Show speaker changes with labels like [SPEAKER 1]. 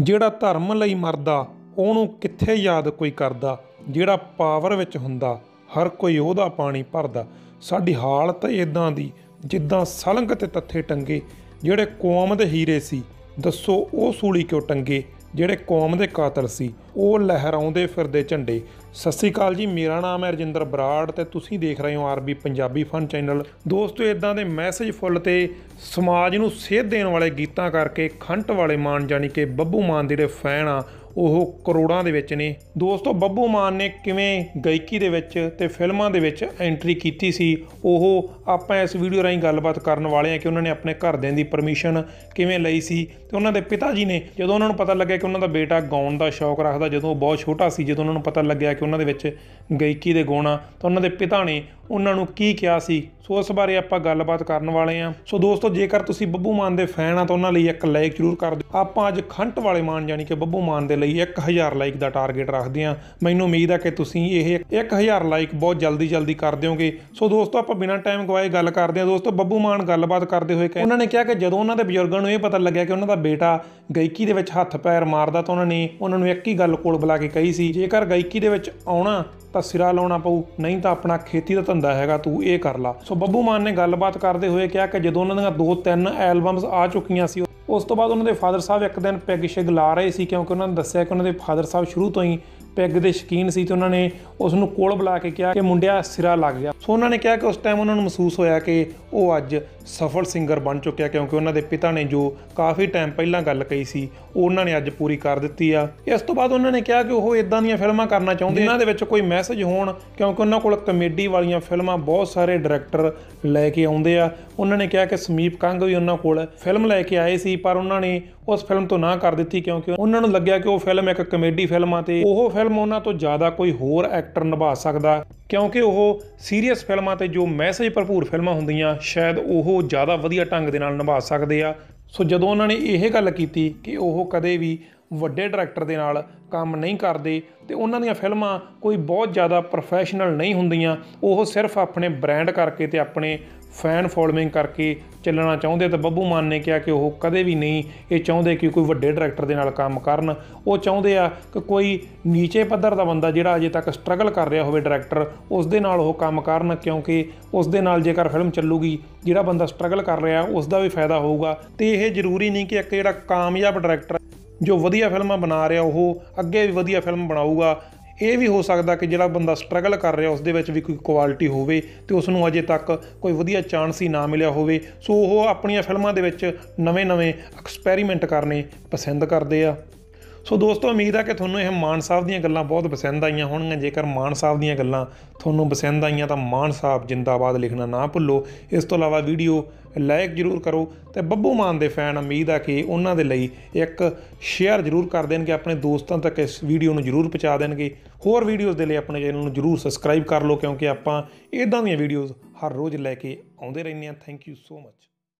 [SPEAKER 1] ਜਿਹੜਾ ਧਰਮ ਲਈ ਮਰਦਾ, ਉਹਨੂੰ ਕਿੱਥੇ ਯਾਦ ਕੋਈ ਕਰਦਾ? ਜਿਹੜਾ ਪਾਵਰ ਵਿੱਚ ਹੁੰਦਾ, ਹਰ ਕੋਈ ਉਹਦਾ ਪਾਣੀ ਭਰਦਾ। ਸਾਡੀ ਹਾਲਤ ਇਦਾਂ ਦੀ, ਜਿੱਦਾਂ ਸਲੰਗ ਤੇ ਤੱਥੇ ਟੰਗੇ। ਜਿਹੜੇ ਕੌਮ ਦੇ ਹੀਰੇ ਸੀ, ਦੱਸੋ ਉਹ ਸੂਲੀ ਕਿਉਂ ਟੰਗੇ? ਜਿਹੜੇ ਕੌਮ ਦੇ ਕਾਤਲ ਸੀ, ਉਹ ਲਹਿਰਾਉਂਦੇ ਫਿਰਦੇ ਝੰਡੇ। ਸਤਿ ਸ੍ਰੀ ਅਕਾਲ ਜੀ, ਮੇਰਾ ਨਾਮ ਹੈ ਰਜਿੰਦਰ ਬਰਾੜ ਤੇ ਤੁਸੀਂ ਦੇਖ ਰਹੇ ਹੋ ਆਰਬੀ ਪੰਜਾਬੀ ਫਨ ਚੈਨਲ। ਦੋਸਤੋ ਇਦਾਂ ਦੇ ਮੈਸੇਜ ਫੁੱਲ ਤੇ ਸਮਾਜ ਨੂੰ ਸੇਧ ਦੇਣ ਵਾਲੇ ਗੀਤਾਂ ਕਰਕੇ ਖੰਟ ਵਾਲੇ ਮਾਨ ਜਾਨੀ ਕਿ ਬੱਬੂ ਮਾਨ ਦੇ ਜਿਹੜੇ ਫੈਨ ਆ ਉਹ ਕਰੋੜਾਂ ਦੇ ਵਿੱਚ ਨੇ। ਦੋਸਤੋ, ਬੱਬੂ ਮਾਨ ਨੇ ਕਿਵੇਂ ਗਾਇਕੀ ਦੇ ਵਿੱਚ ਤੇ ਫਿਲਮਾਂ ਦੇ ਵਿੱਚ ਐਂਟਰੀ ਕੀਤੀ ਸੀ, ਉਹ ਆਪਾਂ ਇਸ ਵੀਡੀਓ ਰਾਹੀਂ ਗੱਲਬਾਤ ਕਰਨ ਵਾਲੇ ਆ ਕਿ ਉਹਨਾਂ ਨੇ ਆਪਣੇ ਘਰਦਿਆਂ ਦੀ ਪਰਮਿਸ਼ਨ ਕਿਵੇਂ ਲਈ ਸੀ ਤੇ ਉਹਨਾਂ ਦੇ ਪਿਤਾ ਜੀ ਨੇ, ਜਦੋਂ ਉਹਨਾਂ ਨੂੰ ਪਤਾ ਲੱਗਿਆ ਕਿ ਉਹਨਾਂ ਦਾ ਬੇਟਾ ਗਾਉਣ ਦਾ ਸ਼ੌਕ ਰੱਖਦਾ, ਜਦੋਂ ਉਹ ਬਹੁਤ ਛੋਟਾ ਸੀ, ਜਦੋਂ ਉਹਨਾਂ ਨੂੰ ਪਤਾ ਲੱਗਿਆ ਕਿ ਉਹਨਾਂ ਦੇ ਵਿੱਚ ਗਾਇਕੀ ਦੇ ਗੁਣ ਆ, ਤਾਂ ਉਹਨਾਂ ਦੇ ਪਿਤਾ ਨੇ ਉਹਨਾਂ ਨੂੰ ਕੀ ਕਿਹਾ ਸੀ? ਸੋ ਇਸ ਬਾਰੇ ਆਪਾਂ ਗੱਲਬਾਤ ਕਰਨ ਵਾਲੇ ਆ ਸੋ ਦੋਸਤੋ, ਜੇਕਰ ਤੁਸੀਂ ਬੱਬੂ ਮਾਨ ਦੇ ਫੈਨ ਆ, ਤਾਂ ਉਹਨਾਂ ਲਈ ਇੱਕ ਲਾਈਕ ਜ਼ਰੂਰ ਕਰ ਦਿਓ। ਆਪਾਂ ਅੱਜ ਖੰਟ ਵਾਲੇ ਮਾਨ ਯਾਨੀ ਕਿ ਬੱਬੂ ਮਾਨ ਦੇ ਲਈ 1000 ਲਾਈਕ ਦਾ ਟਾਰਗੇਟ ਰੱਖਦੇ ਆ ਮੈਨੂੰ ਉਮੀਦ ਆ ਕਿ ਤੁਸੀਂ ਇਹ 1000 ਲਾਈਕ ਬਹੁਤ ਜਲਦੀ ਜਲਦੀ ਕਰ ਦਿਓਗੇ। ਸੋ ਦੋਸਤੋ, ਆਪਾਂ ਬਿਨਾਂ ਟਾਈਮ ਗਵਾਏ ਗੱਲ ਕਰਦੇ ਆ ਦੋਸਤੋ, ਬੱਬੂ ਮਾਨ ਗੱਲਬਾਤ ਕਰਦੇ ਹੋਏ ਉਹਨਾਂ ਨੇ ਕਿਹਾ ਕਿ ਜਦੋਂ ਉਹਨਾਂ ਦੇ ਬਜ਼ੁਰਗਾਂ ਨੂੰ ਇਹ ਪਤਾ ਲੱਗਿਆ ਕਿ ਉਹਨਾਂ ਦਾ ਬੇਟਾ ਗਾਇਕੀ ਦੇ ਵਿੱਚ ਹੱਥ ਪੈਰ ਮਾਰਦਾ ਤਾਂ ਉਹਨਾਂ ਨੇ ਉਹਨਾਂ ਨੂੰ ਇੱਕ ਹੀ ਗੱਲ ਕੋਲ ਬੁਲਾ ਕੇ ਕਹੀ ਸੀ, ਜੇਕਰ ਗਾਇਕੀ ਦੇ ਵਿੱਚ ਆਉਣਾ ਤਾਂ ਸਿਰਾ ਲਾਉਣਾ ਪਊ, ਨਹੀਂ ਤਾਂ ਆਪਣਾ ਖੇਤੀ ਦਾ ਧੰਦਾ ਹੈਗਾ, ਤੂੰ ਇਹ ਕਰ ਲਾ। ਸੋ ਬੱਬੂ ਮਾਨ ਨੇ ਗੱਲਬਾਤ ਕਰਦੇ ਹੋਏ ਕਿਹਾ ਕਿ ਜਦੋਂ ਉਹਨਾਂ ਦੀਆਂ ਦੋ ਤਿੰਨ ਐਲਬਮਸ ਆ ਚੁੱਕੀਆਂ ਸੀ, ਉਸ ਤੋਂ ਬਾਅਦ ਉਹਨਾਂ ਦੇ ਫਾਦਰ ਸਾਹਿਬ ਇੱਕ ਦਿਨ ਪੈਗ ਸ਼ਿਗ ਲਾ ਰਹੇ ਸੀ, ਕਿਉਂਕਿ ਉਹਨਾਂ ਨੇ ਦੱਸਿਆ ਕਿ ਉਹਨਾਂ ਦੇ ਫਾਦਰ ਸਾਹਿਬ ਸ਼ੁਰੂ ਤੋਂ ਹੀ ਪੈਗ ਦੇ ਸ਼ਕੀਨ ਸੀ ਤੇ ਉਹਨਾਂ ਨੇ ਉਸ ਨੂੰ ਕੋਲ ਬੁਲਾ ਕੇ ਕਿਹਾ ਕਿ ਮੁੰਡਿਆ, ਸਿਰਾ ਲੱਗ ਗਿਆ ਸੋ ਉਹਨਾਂ ਨੇ ਕਿਹਾ ਕਿ ਉਸ ਟਾਈਮ ਉਹਨਾਂ ਨੂੰ ਮਹਿਸੂਸ ਹੋਇਆ ਕਿ ਉਹ ਅੱਜ ਸਫਲ ਸਿੰਗਰ ਬਣ ਚੁੱਕਿਆ ਕਿਉਂਕਿ ਉਹਨਾਂ ਦੇ ਪਿਤਾ ਨੇ ਜੋ ਕਾਫੀ ਟਾਈਮ ਪਹਿਲਾਂ ਗੱਲ ਕਹੀ ਸੀ ਉਹ ਉਹਨਾਂ ਨੇ ਅੱਜ ਪੂਰੀ ਕਰ ਦਿੱਤੀ ਆ। ਇਸ ਤੋਂ ਬਾਅਦ ਉਹਨਾਂ ਨੇ ਕਿਹਾ ਕਿ ਉਹ ਇਦਾਂ ਦੀਆਂ ਫਿਲਮਾਂ ਕਰਨਾ ਚਾਹੁੰਦੇ ਜਿਨ੍ਹਾਂ ਦੇ ਵਿੱਚ ਕੋਈ ਮੈਸੇਜ ਹੋਣ ਕਿਉਂਕਿ ਉਹਨਾਂ ਕੋਲ ਕਮੇਡੀ ਵਾਲੀਆਂ ਫਿਲਮਾਂ ਬਹੁਤ ਸਾਰੇ ਡਾਇਰੈਕਟਰ ਲੈ ਕੇ ਆਉਂਦੇ ਆ। ਉਹਨਾਂ ਨੇ ਕਿਹਾ ਕਿ ਸਮੀਪ ਕੰਗ ਵੀ ਉਹਨਾਂ ਕੋਲ ਫਿਲਮ ਲੈ ਕੇ ਆਏ ਸੀ, ਪਰ ਉਹਨਾਂ ਨੇ ਉਸ ਫਿਲਮ ਤੋਂ ਨਾ ਕਰ ਦਿੱਤੀ ਕਿਉਂਕਿ ਉਹਨਾਂ ਨੂੰ ਲੱਗਿਆ ਕਿ ਉਹ ਫਿਲਮ ਇੱਕ ਕਮੇਡੀ ਫਿਲਮ ਆ ਤੇ ਉਹ ਫਿਲਮ ਉਹਨਾਂ ਤੋਂ ਜ਼ਿਆਦਾ ਕੋਈ ਹੋਰ ਐਕਟਰ ਨਿਭਾ ਸਕਦਾ, ਕਿਉਂਕਿ ਉਹ ਸੀਰੀਅਸ ਫਿਲਮਾਂ ਤੇ ਜੋ ਮੈਸੇਜ ਭਰਪੂਰ ਫਿਲਮਾਂ ਹੁੰਦੀਆਂ, ਸ਼ਾਇਦ ਉਹ ਜ਼ਿਆਦਾ ਵਧੀਆ ਢੰਗ ਦੇ ਨਾਲ ਨਿਭਾ ਸਕਦੇ ਆ। ਸੋ ਜਦੋਂ ਉਹਨਾਂ ਨੇ ਇਹ ਗੱਲ ਕੀਤੀ ਕਿ ਉਹ ਕਦੇ ਵੀ ਵੱਡੇ ਡਾਇਰੈਕਟਰ ਦੇ ਨਾਲ ਕੰਮ ਨਹੀਂ ਕਰਦੇ ਤੇ ਉਹਨਾਂ ਦੀਆਂ ਫਿਲਮਾਂ ਕੋਈ ਬਹੁਤ ਜ਼ਿਆਦਾ ਪ੍ਰੋਫੈਸ਼ਨਲ ਨਹੀਂ ਹੁੰਦੀਆਂ, ਉਹ ਸਿਰਫ ਆਪਣੇ ਬ੍ਰਾਂਡ ਕਰਕੇ ਤੇ ਆਪਣੇ ਫੈਨ ਫੋਲੋਇੰਗ ਕਰਕੇ ਚੱਲਣਾ ਚਾਹੁੰਦੇ ਤਾਂ ਬੱਬੂ ਮਾਨ ਨੇ ਕਿਹਾ ਕਿ ਉਹ ਕਦੇ ਵੀ ਨਹੀਂ ਇਹ ਚਾਹੁੰਦੇ ਕਿ ਕੋਈ ਵੱਡੇ ਡਾਇਰੈਕਟਰ ਦੇ ਨਾਲ ਕੰਮ ਕਰਨ। ਉਹ ਚਾਹੁੰਦੇ ਆ ਕਿ ਕੋਈ ਨੀਚੇ ਪੱਧਰ ਦਾ ਬੰਦਾ ਜਿਹੜਾ ਅਜੇ ਤੱਕ ਸਟਰਗਲ ਕਰ ਰਿਹਾ ਹੋਵੇ ਡਾਇਰੈਕਟਰ, ਉਸ ਦੇ ਨਾਲ ਉਹ ਕੰਮ ਕਰਨ, ਕਿਉਂਕਿ ਉਸ ਦੇ ਨਾਲ ਜੇਕਰ ਫਿਲਮ ਚੱਲੂਗੀ, ਜਿਹੜਾ ਬੰਦਾ ਸਟਰਗਲ ਕਰ ਰਿਹਾ, ਉਸ ਦਾ ਵੀ ਫਾਇਦਾ ਹੋਊਗਾ। ਤੇ ਇਹ ਜ਼ਰੂਰੀ ਨਹੀਂ ਕਿ ਇੱਕ ਜਿਹੜਾ ਕਾਮਯਾਬ ਡਾਇਰੈਕਟਰ ਜੋ ਵਧੀਆ ਫਿਲਮਾਂ ਬਣਾ ਰਿਹਾ, ਉਹ ਅੱਗੇ ਵੀ ਵਧੀਆ ਫਿਲਮ ਬਣਾਊਗਾ। ਇਹ ਵੀ ਹੋ ਸਕਦਾ ਕਿ ਜਿਹੜਾ ਬੰਦਾ ਸਟਰਗਲ ਕਰ ਰਿਹਾ ਉਸ ਦੇ ਵਿੱਚ ਵੀ ਕੋਈ ਕੁਆਲਿਟੀ ਹੋਵੇ ਤੇ ਉਸ ਨੂੰ ਅਜੇ ਤੱਕ ਕੋਈ ਵਧੀਆ ਚਾਂਸ ਹੀ ਨਾ ਮਿਲਿਆ ਹੋਵੇ। ਸੋ ਉਹ ਆਪਣੀਆਂ ਫਿਲਮਾਂ ਦੇ ਵਿੱਚ ਨਵੇਂ-ਨਵੇਂ ਐਕਸਪੈਰੀਮੈਂਟ ਕਰਨੇ ਪਸੰਦ ਕਰਦੇ ਆ। ਸੋ ਦੋਸਤੋ, ਉਮੀਦ ਆ ਕਿ ਤੁਹਾਨੂੰ ਇਹ ਮਾਨ ਸਾਹਿਬ ਦੀਆਂ ਗੱਲਾਂ ਬਹੁਤ ਪਸੰਦ ਆਈਆਂ ਹੋਣਗੀਆਂ। ਜੇਕਰ ਮਾਨ ਸਾਹਿਬ ਦੀਆਂ ਗੱਲਾਂ ਤੁਹਾਨੂੰ ਪਸੰਦ ਆਈਆਂ, ਤਾਂ ਮਾਨ ਸਾਹਿਬ ਜਿੰਦਾਬਾਦ ਲਿਖਣਾ ਨਾ ਭੁੱਲੋ। ਇਸ ਤੋਂ ਇਲਾਵਾ ਵੀਡੀਓ ਲਾਈਕ ਜਰੂਰ ਕਰੋ ਤੇ ਬੱਬੂ ਮਾਨ ਦੇ ਫੈਨ, ਉਮੀਦ ਆ ਕਿ ਉਹਨਾਂ ਦੇ ਲਈ ਇੱਕ ਸ਼ੇਅਰ ਜਰੂਰ ਕਰ ਦੇਣਗੇ, ਆਪਣੇ ਦੋਸਤਾਂ ਤੱਕ ਇਸ ਵੀਡੀਓ ਨੂੰ ਜਰੂਰ ਪਹੁੰਚਾ ਦੇਣਗੇ। ਹੋਰ ਵੀਡੀਓਜ਼ ਦੇ ਲਈ ਆਪਣੇ ਚੈਨਲ ਨੂੰ ਜਰੂਰ ਸਬਸਕ੍ਰਾਈਬ ਕਰ ਲਓ, ਕਿਉਂਕਿ ਆਪਾਂ ਇਦਾਂ ਦੀਆਂ ਵੀਡੀਓਜ਼ ਹਰ ਰੋਜ਼ ਲੈ ਕੇ ਆਉਂਦੇ ਰਹਿੰਦੇ ਹਾਂ। Thank you so much